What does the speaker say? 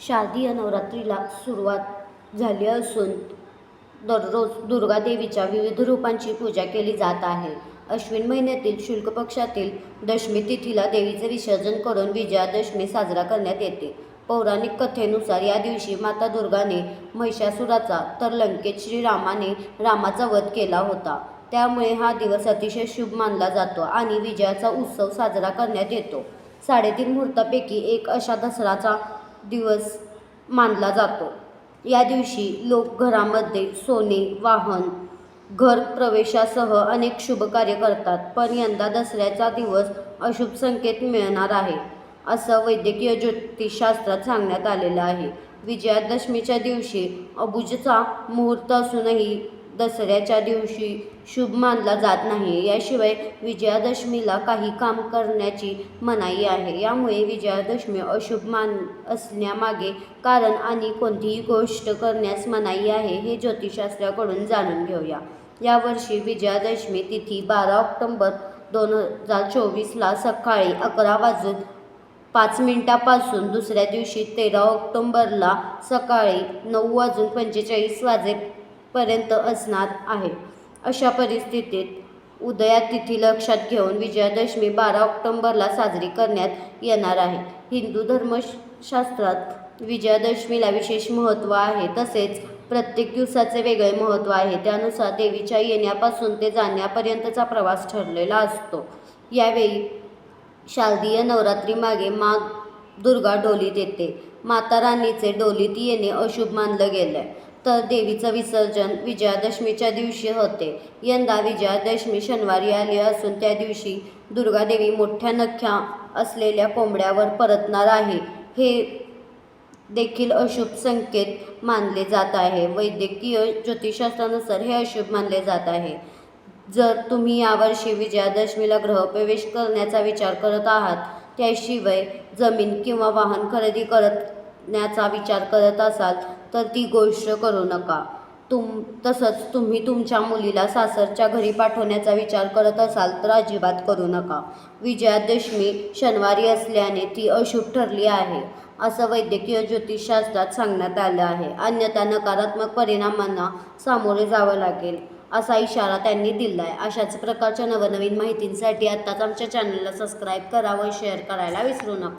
शारदीय नवरात्रीला सुरुवात झाली असून दररोज दुर्गादेवीच्या विविध रूपांची पूजा केली जात आहे. अश्विन महिन्यातील शुल्क पक्षातील दशमी तिथीला देवीचे विसर्जन करून विजयादशमी साजरा करण्यात येते. पौराणिक कथेनुसार या दिवशी माता दुर्गाने महिषासुराचा तर लंकेत श्रीरामाने रामाचा वध केला होता. त्यामुळे हा दिवस अतिशय शुभ मानला जातो आणि विजयाचा उत्सव साजरा करण्यात येतो. साडेतीन मुहूर्तापैकी एक अशा दसराचा दिवस मानला जातो. या दिवशी लोक घरामध्ये सोने वाहन घर प्रवेशासह अनेक शुभ कार्य करतात. पण यंदा दसऱ्याचा दिवस अशुभ संकेत मिळणार आहे असं वैद्यकीय ज्योतिषशास्त्रात सांगण्यात आलेलं आहे. विजयादशमीच्या दिवशी अबुजचा मुहूर्त असूनही दसऱ्याच्या दिवशी शुभ मानला जात नाही. याशिवाय विजयादशमीला काही काम करण्याची मनाई आहे. यामुळे विजयादशमी अशुभ मान असण्यामागे कारण आणि कोणतीही गोष्ट करण्यास मनाई आहे हे ज्योतिषशास्त्राकडून जाणून घेऊया. यावर्षी विजयादशमी तिथी बारा ऑक्टोंबर दोन हजार चोवीसला सकाळी अकरा वाजून पाच मिनिटापासून दुसऱ्या दिवशी तेरा ऑक्टोंबरला सकाळी नऊ वाजून पंचेचाळीस वाजे पर्यंत असणार आहे. अशा परिस्थितीत उदया तिथी लक्षात घेऊन विजयादशमी बारा ऑक्टोंबरला साजरी करण्यात येणार आहे. हिंदू धर्मशास्त्रात विजयादशमीला विशेष महत्त्व आहे तसेच प्रत्येक दिवसाचे वेगळे महत्त्व आहे. त्यानुसार देवीच्या येण्यापासून ते जाण्यापर्यंतचा प्रवास ठरलेला असतो. यावेळी शारदीय नवरात्रीमागे मा दुर्गा डोलीत येते. माता राणीचे डोलीत येणे अशुभ मानलं गेलं आहे तर देवीचं विसर्जन विजयादशमीच्या दिवशी होते. यंदा विजयादशमी शनिवारी आली असून त्या दिवशी दुर्गादेवी मोठ्या नख्या असलेल्या कोंबड्यावर परतणार आहे. हे देखील अशुभ संकेत मानले जात आहे. वैद्यकीय ज्योतिषशास्त्रानुसार हे अशुभ मानले जात आहे. जर तुम्ही यावर्षी विजयादशमीला गृहप्रवेश करण्याचा विचार करत आहात त्याशिवाय जमीन किंवा वाहन खरेदी करण्याचा विचार करत असाल तर ती गोष्ट करू नका. तुम तसंच तुम्ही तुमच्या मुलीला सासरच्या घरी पाठवण्याचा विचार करत असाल तर अजिबात करू नका. विजयादशमी शनिवारी असल्याने ती अशुभ ठरली आहे असं वैद्यकीय ज्योतिषशास्त्रात सांगण्यात आलं आहे. अन्यथा नकारात्मक परिणामांना सामोरे जावं लागेल असा इशारा त्यांनी दिला आहे अशाच प्रकारच्या नवनवीन माहितींसाठी आत्ताच आमच्या चॅनलला सबस्क्राईब करा व शेअर करायला विसरू नका.